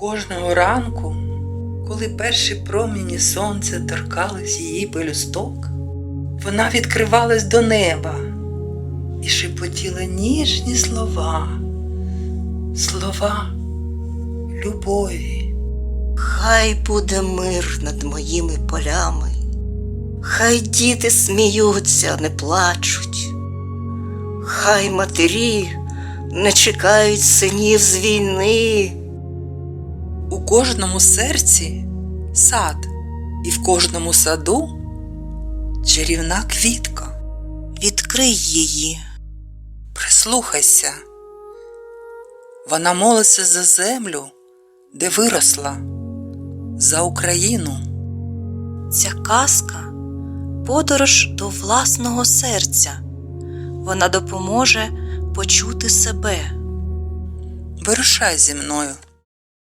Кожного ранку, коли перші проміні сонця торкались її пелюсток, вона відкривалась до неба і шепотіла ніжні слова, слова любові. Хай буде мир над моїми полями, хай діти сміються, не плачуть, хай матері не чекають синів з війни. У кожному серці сад, і в кожному саду чарівна квітка. Відкрий її, Прислухайся. Вона молиться за землю, де виросла, за Україну. ця казка подорож до власного серця. Вона допоможе почути себе. Вирушай зі мною